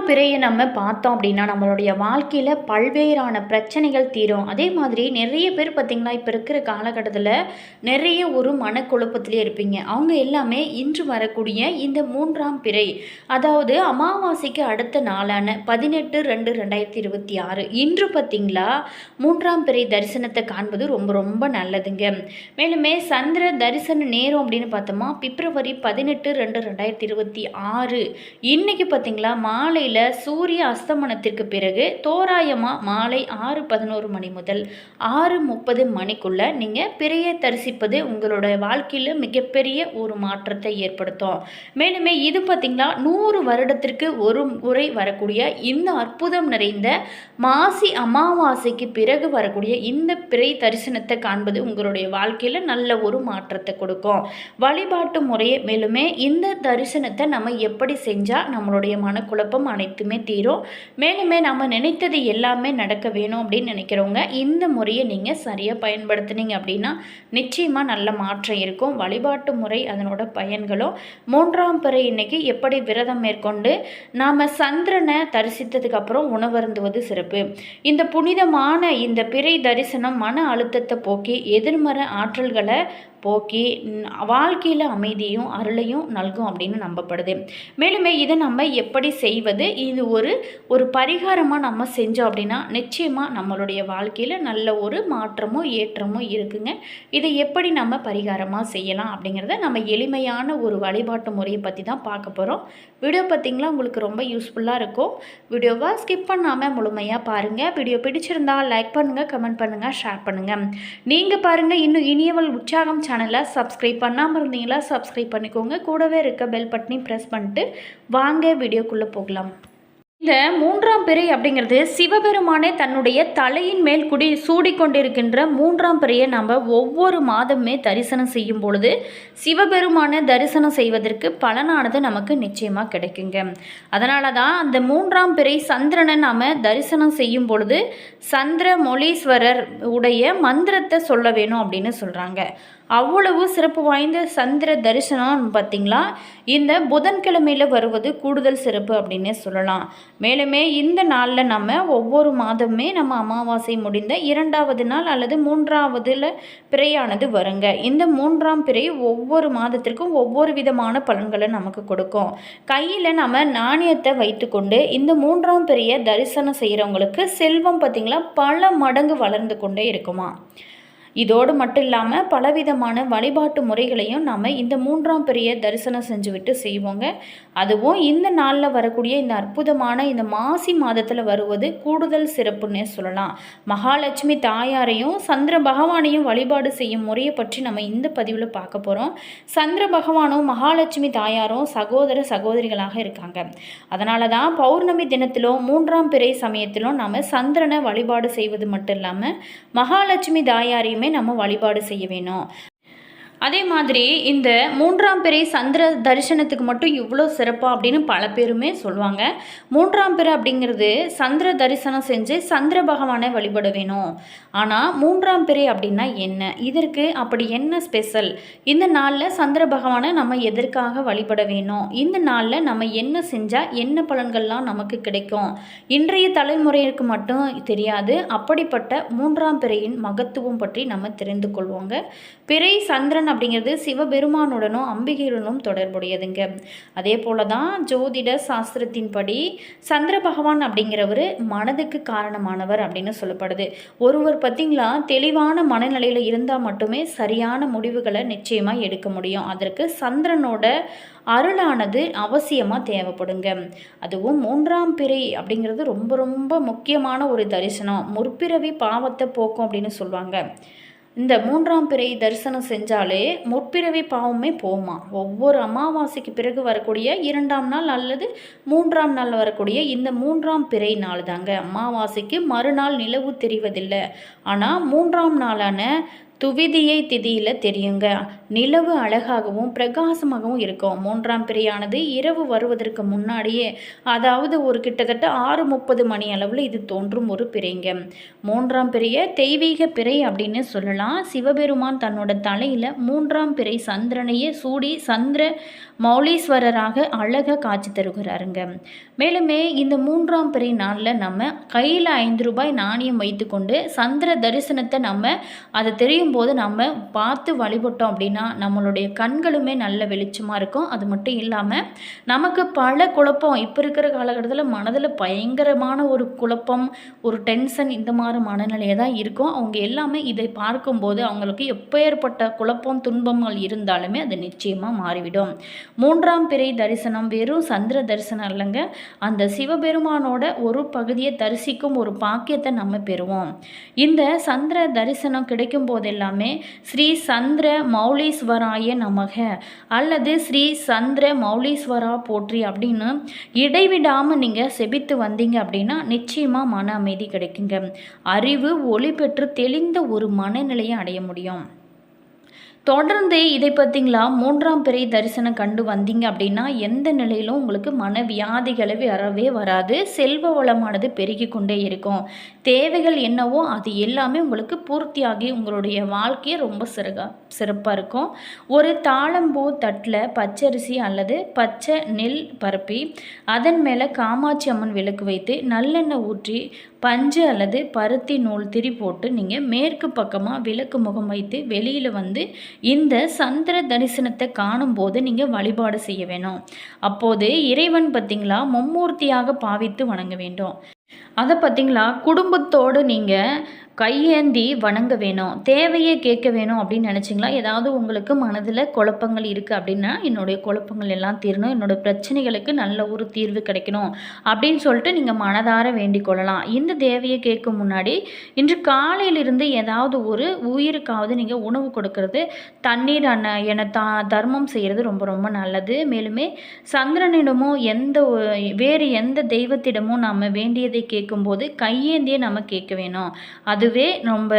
மூன்றாம் பிறையை நம்ம பார்த்தோம் அப்படின்னா நம்மளுடைய வாழ்க்கையில் பல்வேறான பிரச்சனைகள் தீரும். அதே மாதிரி நிறைய பேர் பார்த்திங்கன்னா இப்போ இருக்கிற காலகட்டத்தில் நிறைய ஒரு மனக்குழப்பத்திலே இருப்பீங்க. அவங்க எல்லாமே இன்று வரக்கூடிய இந்த மூன்றாம் பிறை அதாவது அமாவாசைக்கு அடுத்த நாளான பதினெட்டு ரெண்டு ரெண்டாயிரத்தி இருபத்தி ஆறு. இன்று பார்த்திங்களா? மூன்றாம் பிறை தரிசனத்தை காண்பது ரொம்ப ரொம்ப நல்லதுங்க. மேலுமே சந்திர தரிசன நேரம் அப்படின்னு பார்த்தோமா? பிப்ரவரி பதினெட்டு ரெண்டு ரெண்டாயிரத்தி இருபத்தி ஆறு. இன்றைக்கி பார்த்தீங்களா? மாலையில் சூரிய அஸ்தமனத்திற்கு பிறகு தோராயமாக மாலை ஆறு பதினோரு மணி முதல் ஆறு முப்பது மணிக்குள்ளே நீங்கள் பிறையை தரிசிப்பது உங்களோட வாழ்க்கையில் மிகப்பெரிய ஒரு மாற்றத்தை ஏற்படுத்தும். மேலுமே இது பார்த்திங்களா நூறு வருடத்திற்கு ஒரு முறை வரக்கூடிய இந்த அற்புதம் நிறைந்த மாசி அமாவாசைக்கு பிறகு வரக்கூடிய இந்த பிறை தரிசனத்தை காண்பது உங்களுடைய வாழ்க்கையில் நல்ல ஒரு மாற்றத்தை கொடுக்கும். வழிபாட்டு முறையை மேலுமே இந்த தரிசனத்தை நம்ம எப்படி செஞ்சால் நம்மளுடைய மனக்குழப்பம் அனைத்துமே தீரும். மேலுமே நம்ம நினைத்தது எல்லாமே நடக்க வேணும் அப்படின்னு நினைக்கிறவங்க இந்த முறையை நீங்கள் சரியாக பயன்படுத்துனீங்க அப்படின்னா நிச்சயமாக நல்ல மாற்றம் இருக்கும். வழிபாட்டு முறை அதனோட பயன்களும் மூன்றாம் பிறை இன்னைக்கு எப்படி விரதம் மேற்கொண்டு நாம் சந்திரனை தரிசித்ததுக்கு அப்புறம் உணவருந்துவது சிறப்பு. இந்த புனிதமான இந்த பிறை தரிசனம் மன அழுத்தத்தை போக்கி எதிர்மறை ஆற்றல்களை போக்கி வாழ்க்கையில் அமைதியும் அருளையும் நல்கும் அப்படின்னு நம்பப்படுது. மேலுமே இதை நம்ம எப்படி செய்வது? இது ஒரு ஒரு பரிகாரமாக நம்ம செஞ்சோம் அப்படின்னா நிச்சயமாக நம்மளுடைய வாழ்க்கையில் நல்ல ஒரு மாற்றமும் ஏற்றமும் இருக்குங்க. இதை எப்படி நம்ம பரிகாரமாக செய்யலாம் அப்படிங்கிறத நம்ம எளிமையான ஒரு வழிபாட்டு முறையை பற்றி தான் பார்க்க போகிறோம் வீடியோ பார்த்திங்களா? உங்களுக்கு ரொம்ப யூஸ்ஃபுல்லாக இருக்கும். வீடியோவை ஸ்கிப் பண்ணாமல் முழுமையாக பாருங்கள் வீடியோ பிடிச்சிருந்தால் லைக் பண்ணுங்கள் கமெண்ட் பண்ணுங்கள் ஷேர் பண்ணுங்கள் நீங்கள் பாருங்கள் இன்னும் இனியவள் உற்சாகம் சேனலை சப்ஸ்கிரைப் பண்ணாமல் இருந்தீங்களா சப்ஸ்கிரைப் பண்ணிக்கோங்க. கூடவே இருக்க பெல் பட்டனையும் ப்ரெஸ் பண்ணிட்டு வாங்க வீடியோக்குள்ளே போகலாம். இந்த மூன்றாம் பிறை அப்படிங்கிறது சிவபெருமானே தன்னுடைய தலையின் மேல் குடி சூடிக்கொண்டிருக்கின்ற மூன்றாம் பிறையை நம்ம ஒவ்வொரு மாதமே தரிசனம் செய்யும் பொழுது சிவபெருமானை தரிசனம் செய்வதற்கு பலனானது நமக்கு நிச்சயமாக கிடைக்குங்க. அதனால தான் அந்த மூன்றாம் பிறை சந்திரனை நாம் தரிசனம் செய்யும் பொழுது சந்திர மொழீஸ்வரர் உடைய மந்திரத்தை சொல்ல வேணும் அப்படின்னு சொல்கிறாங்க அவ்வளவு சிறப்பு வாய்ந்த சந்திர தரிசனம் பார்த்திங்களா? இந்த புதன்கிழமையில் வருவது கூடுதல் சிறப்பு அப்படின்னே சொல்லலாம். மேலுமே இந்த நாளில் நம்ம ஒவ்வொரு மாதமே நம்ம அமாவாசை முடிந்த இரண்டாவது நாள் அல்லது மூன்றாவதுல பிறையானது வருங்க. இந்த மூன்றாம் பிறை ஒவ்வொரு மாதத்திற்கும் ஒவ்வொரு விதமான பலன்களை நமக்கு கொடுக்கும். கையில் நம்ம நாணயத்தை வைத்துக்கொண்டு இந்த மூன்றாம் பிறையை தரிசனம் செய்கிறவங்களுக்கு செல்வம் பார்த்திங்களா? பல மடங்கு வளர்ந்து கொண்டே இருக்குமா? இதோடு மட்டும் இல்லாமல் பலவிதமான வழிபாட்டு முறைகளையும் நாம் இந்த மூன்றாம் பெரிய தரிசனம் செஞ்சுவிட்டு செய்வோங்க. அதுவும் இந்த நாளில் வரக்கூடிய இந்த அற்புதமான இந்த மாசி மாதத்தில் வருவது கூடுதல் சிறப்புன்னே சொல்லலாம். மகாலட்சுமி தாயாரையும் சந்திர பகவானையும் வழிபாடு செய்யும் முறையை பற்றி நம்ம இந்த பதிவில் பார்க்க போகிறோம் சந்திர பகவானும் மகாலட்சுமி தாயாரும் சகோதர சகோதரிகளாக இருக்காங்க. அதனால தான் பௌர்ணமி தினத்திலும் மூன்றாம் பிறை சமயத்திலும் நாம் சந்திரனை வழிபாடு செய்வது மட்டும் இல்லாமல் மகாலட்சுமி தாயாரையும் நம்ம வழிபாடு செய்ய வேணும். அதே மாதிரி இந்த மூன்றாம் பிறை சந்திர தரிசனத்துக்கு மட்டும் இவ்வளோ சிறப்பாக அப்படின்னு பல பேருமே சொல்லுவாங்க. மூன்றாம் பிறை அப்படிங்கிறது சந்திர தரிசனம் செஞ்சு சந்திர பகவானை வழிபட வேணும். ஆனால் மூன்றாம் பிறை அப்படின்னா என்ன? இதற்கு அப்படி என்ன ஸ்பெஷல் இந்த நாளில் சந்திர பகவானை நம்ம எதற்காக வழிபட வேணும்? இந்த நாளில் நம்ம என்ன செஞ்சால் என்ன பலன்கள்லாம் நமக்கு கிடைக்கும்? இன்றைய தலைமுறையிற்கு மட்டும் தெரியாது. அப்படிப்பட்ட மூன்றாம் பிறையின் மகத்துவம் பற்றி நம்ம தெரிந்து கொள்வோங்க. பிறை சந்திரன் அப்படிங்கிறது சிவபெருமானுடனும் அம்பிகையுடனும் தொடர்புடையதுங்க. அதே போல தான் ஜோதிட சாஸ்திரத்தின்படி சந்திர பகவான் அப்படிங்கிறவர் மனதுக்கு காரணமானவர் அப்படின்னு சொல்லப்படுது. ஒருவர் பார்த்திங்களா தெளிவான மனநிலையில் இருந்தால் மட்டுமே சரியான முடிவுகளை நிச்சயமாக எடுக்க முடியும். அதற்கு சந்திரனோட அருளானது அவசியமாக தேவைப்படுங்க. அதுவும் மூன்றாம் பிறை அப்படிங்கிறது ரொம்ப ரொம்ப முக்கியமான ஒரு தரிசனம். முற்பிறவி பாவத்தை போக்கும் அப்படின்னு சொல்லுவாங்க. இந்த மூன்றாம் பிறை தரிசனம் செஞ்சாலே முற்பிறவி பாவமே போமா. ஒவ்வொரு அமாவாசைக்கு பிறகு வரக்கூடிய இரண்டாம் நாள் அல்லது மூன்றாம் நாள் வரக்கூடிய இந்த மூன்றாம் பிறை நாள் தாங்க அமாவாசைக்கு மறுநாள் நிலவு தெரிவதில்லை. ஆனால் மூன்றாம் நாளான துவிதியை திதியில் தெரியுங்க. நிலவு அழகாகவும் பிரகாசமாகவும் இருக்கும். மூன்றாம் பிறையானது இரவு வருவதற்கு முன்னாடியே அதாவது ஒரு கிட்டத்தட்ட ஆறு முப்பது மணி அளவில் இது தோன்றும் ஒரு பிறைங்க. மூன்றாம் பிறைய தெய்வீக பிறை அப்படின்னு சொல்லலாம். சிவபெருமான் தன்னோட தலையில் மூன்றாம் பிறை சந்திரனையே சூடி சந்திர மௌலீஸ்வரராக அழகாக காட்சி தருகிறாருங்க. மேலுமே இந்த மூன்றாம் பிறை நாளில் நம்ம கையில் ஐந்து ரூபாய் நாணயம் வைத்துக்கொண்டு சந்திர தரிசனத்தை நம்ம அதை தெரியும் போது நம்ம பார்த்து வழிபட்டோம் அப்படின்னா நம்மளுடைய கண்களுமே நல்ல வெளிச்சமாக இருக்கும். அது மட்டும் இல்லாமல் நமக்கு பல குழப்பம். இப்போ இருக்கிற காலகட்டத்தில் மனதில் பயங்கரமான ஒரு குழப்பம் ஒரு டென்ஷன் இந்த மாதிரி மனநிலையை தான் இருக்கும். அவங்க எல்லாமே இதை பார்க்கும்போது அவங்களுக்கு எப்பேற்பட்ட குழப்பம் துன்பங்கள் இருந்தாலுமே அது நிச்சயமாக மாறிவிடும். மூன்றாம் பிறை தரிசனம் வெறும் சந்திர தரிசனம் இல்லைங்க அந்த சிவபெருமானோட ஒரு பகுதியை தரிசிக்கும் ஒரு பாக்கியத்தை நம்ம பெறுவோம். இந்த சந்திர தரிசனம் கிடைக்கும் போதெல்லாமே ஸ்ரீ சந்திர மௌலீஸ்வராய நமக அல்லது ஸ்ரீ சந்திர மௌலீஸ்வரா போற்றி அப்படின்னு இடைவிடாமல் நீங்கள் செபித்து வந்தீங்க அப்படின்னா நிச்சயமாக மன அமைதி கிடைக்குங்க. அறிவு ஒளி பெற்று தெளிந்த ஒரு மனநிலையை அடைய முடியும். தொடர்ந்து இதை பார்த்தீங்களா? மூன்றாம் பிறை தரிசனம் கண்டு வந்தீங்க அப்படின்னா எந்த நிலையிலும் உங்களுக்கு மன வியாதிகளை வரவே வராது. செல்வ வளமானது பெருகி கொண்டே இருக்கும். தேவைகள் என்னவோ அது எல்லாமே உங்களுக்கு பூர்த்தியாகி உங்களுடைய வாழ்க்கையை ரொம்ப சிறகா சிறப்பாக இருக்கும். ஒரு தாளம்பூ தட்டில் பச்சரிசி அல்லது பச்சை நெல் பரப்பி அதன் மேலே காமாட்சி அம்மன் விளக்கு வைத்து நல்லெண்ணெய் ஊற்றி பஞ்சு அல்லது பருத்தி நூல் திரி போட்டு நீங்கள் மேற்கு பக்கமாக விளக்கு முகம் வைத்து வெளியில் வந்து இந்த சந்திர தரிசனத்தை காணும்போது நீங்கள் வழிபாடு செய்ய வேணும். அப்போது இறைவன் பார்த்திங்களா மும்மூர்த்தியாக பாவித்து வணங்க வேண்டும். அதை பார்த்திங்களா குடும்பத்தோடு நீங்கள் கையேந்தி வணங்க வேணும் தேவையை கேட்க வேணும் அப்படின்னு நினச்சிங்களா? ஏதாவது உங்களுக்கு மனதில் குழப்பங்கள் இருக்குது அப்படின்னா என்னுடைய குழப்பங்கள் எல்லாம் தீரணும் என்னோடய பிரச்சனைகளுக்கு நல்ல ஒரு தீர்வு கிடைக்கணும் அப்படின்னு சொல்லிட்டு நீங்கள் மனதார வேண்டிக் கொள்ளலாம். இந்த தேவையை கேட்கும் முன்னாடி இன்று காலையிலிருந்து ஏதாவது ஒரு உயிருக்காவது நீங்கள் உணவு கொடுக்கறது தண்ணீர் அண்ண என த தர்மம் செய்கிறது ரொம்ப ரொம்ப நல்லது. மேலுமே சந்திரனிடமோ எந்த வேறு எந்த தெய்வத்திடமோ நம்ம வேண்டியதை கேட்கும்போது கையேந்தியே நம்ம கேட்க வேணும். அது அதுவே ரொம்ப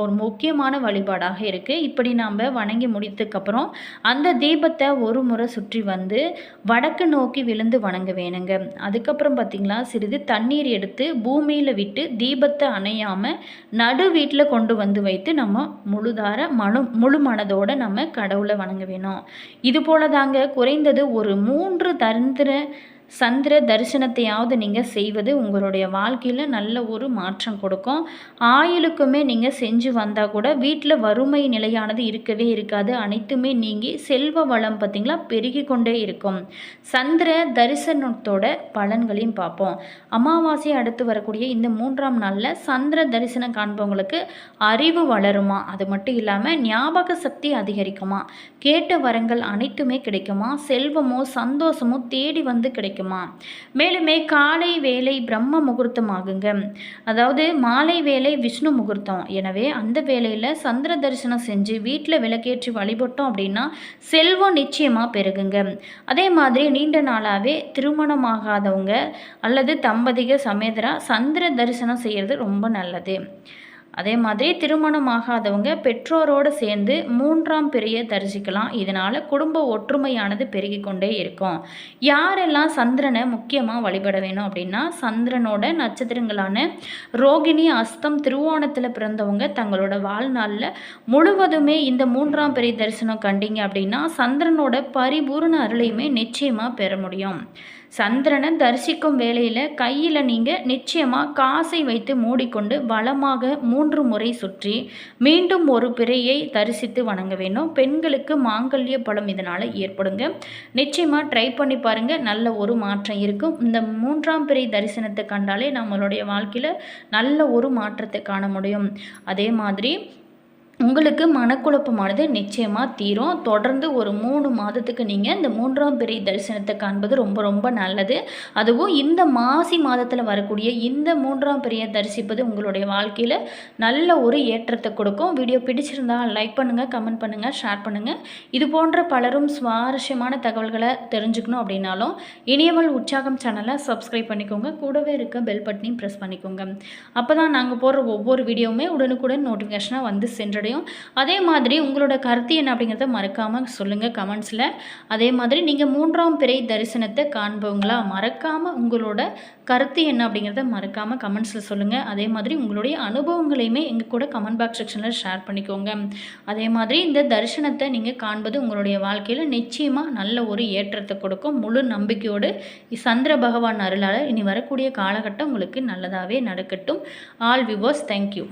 ஒரு முக்கியமான வழிபாடாக இருக்குது இப்படி நாம் வணங்கி முடித்ததுக்கப்புறம் அந்த தீபத்தை ஒரு முறை சுற்றி வந்து வடக்கு நோக்கி விழுந்து வணங்க வேணுங்க. அதுக்கப்புறம் பார்த்திங்களா சிறிது தண்ணீர் எடுத்து பூமியில் விட்டு தீபத்தை அணையாமல் நடு வீட்டில் கொண்டு வந்து வைத்து நம்ம முழுதார மனு முழு மனதோடு நம்ம கடவுளை வணங்க வேணும். இது போல தாங்க குறைந்தது ஒரு மூன்று தந்திர சந்திர தரிசனத்தையாவது நீங்கள் செய்வது உங்களுடைய வாழ்க்கையில் நல்ல ஒரு மாற்றம் கொடுக்கும். ஆயுளுக்குமே நீங்கள் செஞ்சு வந்தால் கூட வீட்டில் வறுமை நிலையானது இருக்கவே இருக்காது. அனைத்துமே நீங்கி செல்வ வளம் பார்த்திங்களா பெருகி கொண்டே இருக்கும். சந்திர தரிசனத்தோட பலன்களையும் பார்ப்போம். அமாவாசை அடுத்து வரக்கூடிய இந்த மூன்றாம் நாளில் சந்திர தரிசனம் காண்பவங்களுக்கு அறிவு வளருமா? அது மட்டும் இல்லாமல் ஞாபக சக்தி அதிகரிக்குமா? கேட்ட வரங்கள் அனைத்துமே கிடைக்குமா? செல்வமோ சந்தோஷமோ தேடி வந்து கிடைக்கும்? கிடைக்குமா? மேலுமே காலை வேலை பிரம்ம முகூர்த்தம் ஆகுங்க அதாவது மாலை வேலை விஷ்ணு முகூர்த்தம். எனவே அந்த வேலையில் சந்திர தரிசனம் செஞ்சு வீட்டில் விளக்கேற்றி வழிபட்டோம் அப்படின்னா செல்வம் நிச்சயமாக பெருகுங்க. அதே மாதிரி நீண்ட நாளாகவே திருமணமாகாதவங்க அல்லது தம்பதிக சமேதரா சந்திர தரிசனம் செய்கிறது ரொம்ப நல்லது. அதே மாதிரி திருமணம் ஆகாதவங்க பெற்றோரோடு சேர்ந்து மூன்றாம் பிறையை தரிசிக்கலாம். இதனால் குடும்ப ஒற்றுமையானது பெருகி கொண்டே இருக்கும். யாரெல்லாம் சந்திரனை முக்கியமாக வழிபட வேணும் அப்படின்னா சந்திரனோட நட்சத்திரங்களான ரோகிணி அஸ்தம் திருவோணத்தில் பிறந்தவங்க தங்களோட வாழ்நாளில் முழுவதுமே இந்த மூன்றாம் பிறை தரிசனம் கண்டிங்க அப்படின்னா சந்திரனோட பரிபூர்ண அருளையுமே நிச்சயமாக பெற முடியும். சந்திரனை தரிசிக்கும் வேளையில் கையில் நீங்கள் நிச்சயமாக காசை வைத்து மூடிக்கொண்டு வளமாக மூன்று முறை சுற்றி மீண்டும் ஒரு பிறையை தரிசித்து வணங்க வேண்டும் பெண்களுக்கு மாங்கல்ய பலம் இதனால் ஏற்படுங்க. நிச்சயமாக ட்ரை பண்ணி பாருங்கள் நல்ல ஒரு மாற்றம் இருக்கும். இந்த மூன்றாம் பிறை தரிசனத்தை கண்டாலே நம்மளுடைய வாழ்க்கையில் நல்ல ஒரு மாற்றத்தை காண முடியும். அதே மாதிரி உங்களுக்கு மனக்குழப்பமானது நிச்சயமாக தீரும். தொடர்ந்து ஒரு மூணு மாதத்துக்கு நீங்கள் இந்த மூன்றாம் பிறை தரிசனத்தை காண்பது ரொம்ப ரொம்ப நல்லது. அதுவும் இந்த மாசி மாதத்தில் வரக்கூடிய இந்த மூன்றாம் பிறையை தரிசிப்பது உங்களுடைய வாழ்க்கையில் நல்ல ஒரு ஏற்றத்தை கொடுக்கும். வீடியோ பிடிச்சிருந்தால் லைக் பண்ணுங்கள் கமெண்ட் பண்ணுங்கள் ஷேர் பண்ணுங்கள் இது போன்ற பலரும் சுவாரஸ்யமான தகவல்களை தெரிஞ்சுக்கணும் அப்படின்னாலும் இனியவள் உற்சாகம் சேனலை சப்ஸ்கிரைப் பண்ணிக்கோங்க. கூடவே இருக்க பெல் பட்டனையும் ப்ரெஸ் பண்ணிக்கோங்க. அப்போ தான் நாங்கள் போடுற ஒவ்வொரு வீடியோவுமே உடனுக்குடன் நோட்டிஃபிகேஷனாக வந்து சென்றடையும். அப்படிங்கிறதையும் அதே மாதிரி உங்களோட கருத்து என்ன அப்படிங்கிறத மறக்காமல் சொல்லுங்கள் கமெண்ட்ஸில். அதே மாதிரி நீங்கள் மூன்றாம் பிறை தரிசனத்தை காண்பவங்களா மறக்காமல் உங்களோட கருத்து என்ன அப்படிங்கிறத மறக்காமல் கமெண்ட்ஸில் சொல்லுங்கள் அதே மாதிரி உங்களுடைய அனுபவங்களையுமே எங்கள் கூட கமெண்ட் பாக்ஸ் செக்ஷனில் ஷேர் பண்ணிக்கோங்க. அதே மாதிரி இந்த தரிசனத்தை நீங்கள் காண்பது உங்களுடைய வாழ்க்கையில் நிச்சயமாக நல்ல ஒரு ஏற்றத்தை கொடுக்கும். முழு நம்பிக்கையோடு சந்திர பகவான் அருளால் இனி வரக்கூடிய காலகட்டம் உங்களுக்கு நல்லதாகவே நடக்கட்டும். All viewers thank you